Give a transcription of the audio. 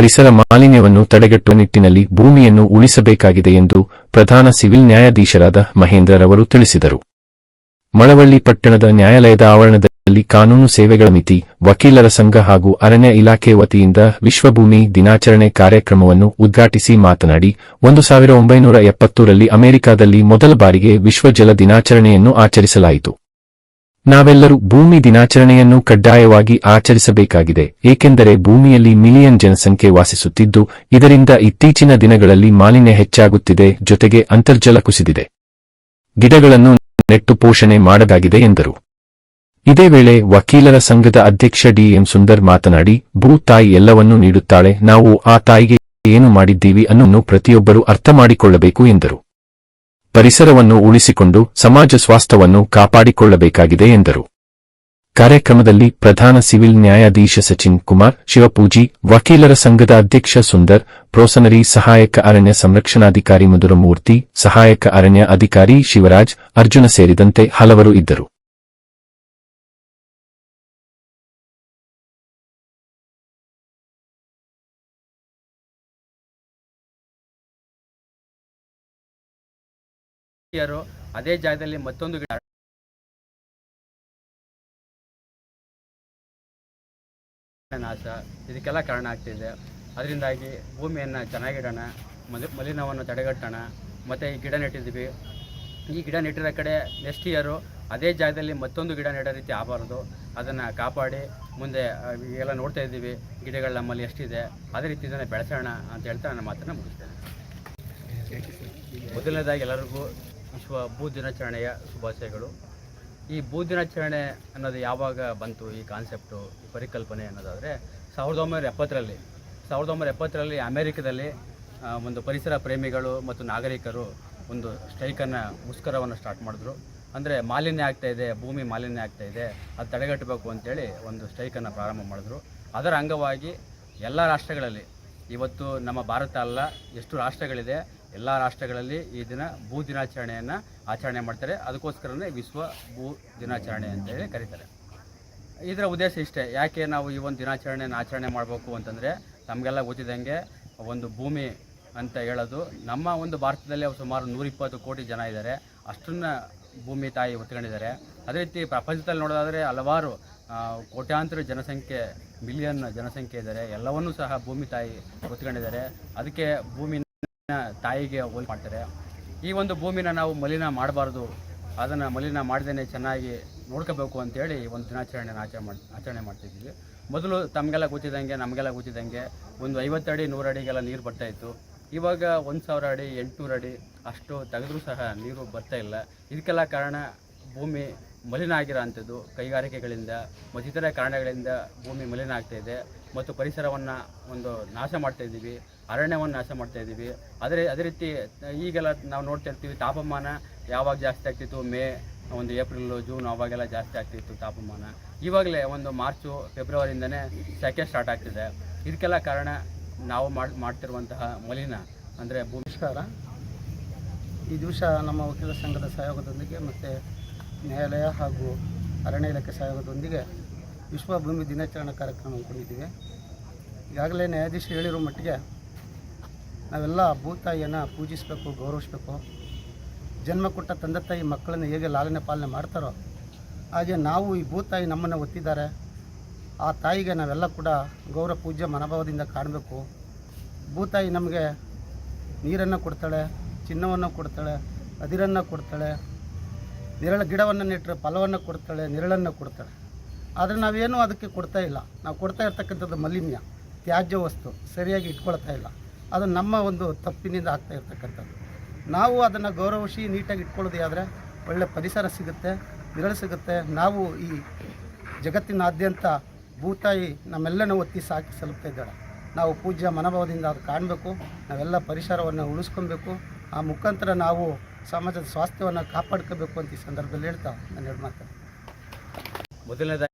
ಪರಿಸರ ಮಾಲಿನ್ಯವನ್ನು ತಡೆಗಟ್ಟುವ ನಿಟ್ಟಿನಲ್ಲಿ ಭೂಮಿಯನ್ನು ಉಳಿಸಬೇಕಾಗಿದೆ ಎಂದು ಪ್ರಧಾನ ಸಿವಿಲ್ ನ್ಯಾಯಾಧೀಶರಾದ ಮಹೇಂದ್ರರವರು ತಿಳಿಸಿದರು. ಮಳವಳ್ಳಿ ಪಟ್ಟಣದ ನ್ಯಾಯಾಲಯದ ಆವರಣದಲ್ಲಿ ಕಾನೂನು ಸೇವೆಗಳ ಮಿತಿ, ವಕೀಲರ ಸಂಘ ಹಾಗೂ ಅರಣ್ಯ ಇಲಾಖೆ ವತಿಯಿಂದ ವಿಶ್ವಭೂಮಿ ದಿನಾಚರಣೆ ಕಾರ್ಯಕ್ರಮವನ್ನು ಉದ್ಘಾಟಿಸಿ ಮಾತನಾಡಿ, ಒಂದು ಸಾವಿರ ಒಂಬೈನೂರ ಎಪ್ಪತ್ತೂರಲ್ಲಿ ಅಮೆರಿಕಾದಲ್ಲಿ ಮೊದಲ ಬಾರಿಗೆ ವಿಶ್ವ ಜಲ ದಿನಾಚರಣೆಯನ್ನು ಆಚರಿಸಲಾಯಿತು. ನಾವೆಲ್ಲರೂ ಭೂಮಿ ದಿನಾಚರಣೆಯನ್ನು ಕಡ್ಡಾಯವಾಗಿ ಆಚರಿಸಬೇಕಾಗಿದೆ, ಏಕೆಂದರೆ ಭೂಮಿಯಲ್ಲಿ ಮಿಲಿಯನ್ ಜನಸಂಖ್ಯೆ ವಾಸಿಸುತ್ತಿದ್ದು, ಇದರಿಂದ ಇತ್ತೀಚಿನ ದಿನಗಳಲ್ಲಿ ಮಾಲಿನ್ಯ ಹೆಚ್ಚಾಗುತ್ತಿದೆ, ಜೊತೆಗೆ ಅಂತರ್ಜಲ ಕುಸಿದಿದೆ. ಗಿಡಗಳನ್ನು ನೆಟ್ಟು ಪೋಷಣೆ ಮಾಡಲಾಗಿದೆ ಎಂದರು. ಇದೇ ವೇಳೆ ವಕೀಲರ ಸಂಘದ ಅಧ್ಯಕ್ಷ ಡಿಎಂ ಸುಂದರ್ ಮಾತನಾಡಿ, ಭೂ ತಾಯಿ ಎಲ್ಲವನ್ನೂ ನೀಡುತ್ತಾಳೆ, ನಾವು ಆ ತಾಯಿಗೆ ಏನು ಮಾಡಿದ್ದೀವಿ ಅನ್ನೋನ್ನು ಪ್ರತಿಯೊಬ್ಬರೂ ಅರ್ಥ ಮಾಡಿಕೊಳ್ಳಬೇಕು ಎಂದರು. ಪರಿಸರವನ್ನು ಉಳಿಸಿಕೊಂಡು ಸಮಾಜ ಸ್ವಾಸ್ಥ್ಯವನ್ನು ಕಾಪಾಡಿಕೊಳ್ಳಬೇಕಾಗಿದೆ ಎಂದರು. ಕಾರ್ಯಕ್ರಮದಲ್ಲಿ ಪ್ರಧಾನ ಸಿವಿಲ್ ನ್ಯಾಯಾಧೀಶ ಸಚಿನ್ ಕುಮಾರ್, ಶಿವಪೂಜಿ, ವಕೀಲರ ಸಂಘದ ಅಧ್ಯಕ್ಷ ಸುಂದರ್, ಪ್ರೋಸನರಿ ಸಹಾಯಕ ಅರಣ್ಯ ಸಂರಕ್ಷಣಾಧಿಕಾರಿ ಮಧುರಮೂರ್ತಿ, ಸಹಾಯಕ ಅರಣ್ಯ ಅಧಿಕಾರಿ ಶಿವರಾಜ್, ಅರ್ಜುನ ಸೇರಿದಂತೆ ಹಲವರು ಇದ್ದರು. ಅದೇ ಜಾಗದಲ್ಲಿ ಮತ್ತೊಂದು ಗಿಡ ನಾಶ. ಇದಕ್ಕೆಲ್ಲ ಕಾರಣ ಆಗ್ತಿದೆ ಅದರಿಂದಾಗಿ ಭೂಮಿಯನ್ನು ಚೆನ್ನಾಗಿಡೋಣ ಮಲಿ ಮಲಿನವನ್ನು ತಡೆಗಟ್ಟೋಣ. ಮತ್ತು ಈ ಗಿಡ ನೆಟ್ಟಿದ್ದೀವಿ. ಈ ಗಿಡ ನೆಟ್ಟಿರೋ ಕಡೆ ನೆಕ್ಸ್ಟ್ ಇಯರು ಅದೇ ಜಾಗದಲ್ಲಿ ಮತ್ತೊಂದು ಗಿಡ ನೆಡೋ ರೀತಿ ಆಗಬಾರ್ದು. ಅದನ್ನು ಕಾಪಾಡಿ ಮುಂದೆ ಎಲ್ಲ ನೋಡ್ತಾ ಇದ್ದೀವಿ. ಗಿಡಗಳು ನಮ್ಮಲ್ಲಿ ಎಷ್ಟಿದೆ ಅದೇ ರೀತಿ ಇದನ್ನು ಬೆಳೆಸೋಣ ಅಂತ ಹೇಳ್ತಾ ನನ್ನ ಮಾತನ್ನು ಮುಗಿಸ್ತೇನೆ. ಮೊದಲನೇದಾಗಿ ಎಲ್ಲರಿಗೂ ವಿಶ್ವ ಭೂ ದಿನಾಚರಣೆಯ ಶುಭಾಶಯಗಳು. ಈ ಭೂ ದಿನಾಚರಣೆ ಅನ್ನೋದು ಯಾವಾಗ ಬಂತು ಈ ಕಾನ್ಸೆಪ್ಟು, ಈ ಪರಿಕಲ್ಪನೆ ಅನ್ನೋದಾದರೆ ಸಾವಿರದ ಒಂಬೈನೂರ ಎಪ್ಪತ್ತರಲ್ಲಿ. ಸಾವಿರದ ಒಂಬೈನೂರ ಎಪ್ಪತ್ತರಲ್ಲಿ ಅಮೇರಿಕದಲ್ಲಿ ಒಂದು ಪರಿಸರ ಪ್ರೇಮಿಗಳು ಮತ್ತು ನಾಗರಿಕರು ಒಂದು ಸ್ಟ್ರೈಕನ್ನು, ಮುಷ್ಕರವನ್ನು ಸ್ಟಾರ್ಟ್ ಮಾಡಿದ್ರು. ಅಂದರೆ ಮಾಲಿನ್ಯ ಆಗ್ತಾ ಇದೆ, ಭೂಮಿ ಮಾಲಿನ್ಯ ಆಗ್ತಾ ಇದೆ, ಅದು ತಡೆಗಟ್ಟಬೇಕು ಅಂತೇಳಿ ಒಂದು ಸ್ಟ್ರೈಕನ್ನು ಪ್ರಾರಂಭ ಮಾಡಿದ್ರು. ಅದರ ಅಂಗವಾಗಿ ಎಲ್ಲ ರಾಷ್ಟ್ರಗಳಲ್ಲಿ, ಇವತ್ತು ನಮ್ಮ ಭಾರತ ಅಲ್ಲ, ಎಷ್ಟು ರಾಷ್ಟ್ರಗಳಿದೆ ಎಲ್ಲ ರಾಷ್ಟ್ರಗಳಲ್ಲಿ ಈ ದಿನ ಭೂ ದಿನಾಚರಣೆಯನ್ನು ಆಚರಣೆ ಮಾಡ್ತಾರೆ. ಅದಕ್ಕೋಸ್ಕರನೇ ವಿಶ್ವ ಭೂ ದಿನಾಚರಣೆ ಅಂತೇಳಿ ಕರೀತಾರೆ. ಇದರ ಉದ್ದೇಶ ಇಷ್ಟೇ. ಯಾಕೆ ನಾವು ಈ ಒಂದು ದಿನಾಚರಣೆಯನ್ನು ಆಚರಣೆ ಮಾಡಬೇಕು ಅಂತಂದರೆ ನಮಗೆಲ್ಲ ಗೊತ್ತಿದ್ದಂಗೆ ಒಂದು ಭೂಮಿ ಅಂತ ಹೇಳೋದು ನಮ್ಮ ಒಂದು ಭಾರತದಲ್ಲಿ ಸುಮಾರು ನೂರಿಪ್ಪತ್ತು ಕೋಟಿ ಜನ ಇದ್ದಾರೆ. ಅಷ್ಟನ್ನ ಭೂಮಿ ತಾಯಿ ಹೊತ್ಕೊಂಡಿದ್ದಾರೆ. ಅದೇ ರೀತಿ ಪ್ರಪಂಚದಲ್ಲಿ ನೋಡೋದಾದರೆ ಹಲವಾರು ಕೋಟ್ಯಾಂತರ ಜನಸಂಖ್ಯೆ, ಮಿಲಿಯನ್ ಜನಸಂಖ್ಯೆ ಇದ್ದಾರೆ. ಎಲ್ಲವನ್ನೂ ಸಹ ಭೂಮಿ ತಾಯಿ ಹೊತ್ಕೊಂಡಿದ್ದಾರೆ. ಅದಕ್ಕೆ ಭೂಮಿನ ತಾಯಿಗೆ ಹೋಲ್ ಮಾಡ್ತಾರೆ. ಈ ಒಂದು ಭೂಮಿನ ನಾವು ಮಲಿನ ಮಾಡಬಾರ್ದು. ಅದನ್ನು ಮಲಿನ ಮಾಡ್ದೇ ಚೆನ್ನಾಗಿ ನೋಡ್ಕೋಬೇಕು ಅಂತೇಳಿ ಒಂದು ದಿನಾಚರಣೆನ ಆಚರಣೆ ಮಾಡಿ, ಆಚರಣೆ ಮಾಡ್ತಿದ್ವಿ. ಮೊದಲು ತಮಗೆಲ್ಲ ಗೊತ್ತಿದ್ದಂಗೆ, ನಮಗೆಲ್ಲ ಗೊತ್ತಿದ್ದಂಗೆ ಒಂದು ಐವತ್ತು ಅಡಿ, ನೂರು ಅಡಿಗೆಲ್ಲ ನೀರು ಬರ್ತಾ ಇತ್ತು. ಇವಾಗ ಒಂದು ಸಾವಿರ ಅಡಿ, ಎಂಟುನೂರು ಅಡಿ ಅಷ್ಟು ತೆಗೆದ್ರೂ ಸಹ ನೀರು ಬರ್ತಾ ಇಲ್ಲ. ಇದಕ್ಕೆಲ್ಲ ಕಾರಣ ಭೂಮಿ ಮಲಿನ ಆಗಿರೋ ಅಂಥದ್ದು ಕೈಗಾರಿಕೆಗಳಿಂದ ಮತ್ತಿತರ ಕಾರಣಗಳಿಂದ ಭೂಮಿ ಮಲಿನ ಆಗ್ತಾಯಿದೆ ಮತ್ತು ಪರಿಸರವನ್ನು ಒಂದು ನಾಶ ಮಾಡ್ತಾ ಇದ್ದೀವಿ. ಅರಣ್ಯವನ್ನು ನಾಶ ಮಾಡ್ತಾ ಇದ್ದೀವಿ. ಅದೇ ಅದೇ ರೀತಿ, ಈಗೆಲ್ಲ ನಾವು ನೋಡ್ತಾ ಇರ್ತೀವಿ, ತಾಪಮಾನ ಯಾವಾಗ ಜಾಸ್ತಿ ಆಗ್ತಿತ್ತು? ಮೇ ಒಂದು ಏಪ್ರಿಲ್, ಜೂನ್ ಅವಾಗೆಲ್ಲ ಜಾಸ್ತಿ ಆಗ್ತಿತ್ತು ತಾಪಮಾನ. ಇವಾಗಲೇ ಒಂದು ಮಾರ್ಚು, ಫೆಬ್ರವರಿಯಿಂದನೇ ಸೆಕೆ ಸ್ಟಾರ್ಟ್ ಆಗ್ತಿದೆ. ಇದಕ್ಕೆಲ್ಲ ಕಾರಣ ನಾವು ಮಾಡಿ, ಮಾಡ್ತಿರುವಂತಹ ಮಲಿನ, ಅಂದರೆ ಭೂಮಿಷ್ಕಾರ ಈ ದಿವಸ ನಮ್ಮ ವಕೀಲ ಸಂಘದ ಸಹಯೋಗದೊಂದಿಗೆ ಮತ್ತು ನ್ಯಾಯಾಲಯ ಹಾಗೂ ಅರಣ್ಯ ಇಲಾಖೆ ಸಹಯೋಗದೊಂದಿಗೆ ವಿಶ್ವ ಭೂಮಿ ದಿನಾಚರಣೆ ಕಾರ್ಯಕ್ರಮ ಕೊಡಿದ್ದೀವಿ ಈಗಾಗಲೇ ನ್ಯಾಯಾಧೀಶರು ಹೇಳಿರೋ ಮಟ್ಟಿಗೆ ನಾವೆಲ್ಲ ಭೂತಾಯಿಯನ್ನು ಪೂಜಿಸಬೇಕು, ಗೌರವಿಸಬೇಕು. ಜನ್ಮ ಕೊಟ್ಟ ತಂದೆ ತಾಯಿ ಮಕ್ಕಳನ್ನು ಹೇಗೆ ಲಾಲನೆ ಪಾಲನೆ ಮಾಡ್ತಾರೋ, ಹಾಗೆ ನಾವು ಈ ಭೂತಾಯಿ ನಮ್ಮನ್ನು ಒತ್ತಿದ್ದಾರೆ. ಆ ತಾಯಿಗೆ ನಾವೆಲ್ಲ ಕೂಡ ಗೌರವ ಪೂಜ್ಯ ಮನೋಭಾವದಿಂದ ಕಾಣಬೇಕು. ಭೂತಾಯಿ ನಮಗೆ ನೀರನ್ನು ಕೊಡ್ತಾಳೆ, ಚಿನ್ನವನ್ನು ಕೊಡ್ತಾಳೆ, ಅದಿರನ್ನು ಕೊಡ್ತಾಳೆ, ನೆರಳ ಗಿಡವನ್ನು ನೆಟ್ಟರೆ ಫಲವನ್ನು ಕೊಡ್ತಾಳೆ, ನೆರಳನ್ನು ಕೊಡ್ತಾಳೆ. ಆದರೆ ನಾವೇನು ಅದಕ್ಕೆ ಕೊಡ್ತಾ ಇಲ್ಲ. ನಾವು ಕೊಡ್ತಾ ಇರ್ತಕ್ಕಂಥದ್ದು ಮಲಿನ್ಯ, ತ್ಯಾಜ್ಯ ವಸ್ತು, ಸರಿಯಾಗಿ ಇಟ್ಕೊಳ್ತಾ ಇಲ್ಲ. ಅದು ನಮ್ಮ ಒಂದು ತಪ್ಪಿನಿಂದ ಆಗ್ತಾ ಇರ್ತಕ್ಕಂಥದ್ದು. ನಾವು ಅದನ್ನು ಗೌರವಿಸಿ ನೀಟಾಗಿ ಇಟ್ಕೊಳ್ಳೋದೇ ಆದರೆ ಒಳ್ಳೆ ಪರಿಸರ ಸಿಗುತ್ತೆ ನೆರಳು ಸಿಗುತ್ತೆ. ನಾವು ಈ ಜಗತ್ತಿನಾದ್ಯಂತ ಭೂತಾಯಿ ನಮ್ಮೆಲ್ಲನ ಒತ್ತಿ ಸಾಕಿ ಸಲುಪ್ತಾ ಇದ್ದಾಳೆ. ನಾವು ಪೂಜ್ಯ ಮನೋಭಾವದಿಂದ ಅದು ಕಾಣಬೇಕು, ನಾವೆಲ್ಲ ಪರಿಸರವನ್ನು ಉಳಿಸ್ಕೊಬೇಕು. ಆ ಮುಖಾಂತರ ನಾವು ಸಮಾಜದ ಸ್ವಾಸ್ಥ್ಯವನ್ನು ಕಾಪಾಡ್ಕೋಬೇಕು ಅಂತ ಈ ಸಂದರ್ಭದಲ್ಲಿ ಹೇಳ್ತಾ ನಾನು ಹೇಳ್ಮಾಡ್ತೇನೆ ಮೊದಲನೇದಾಗಿ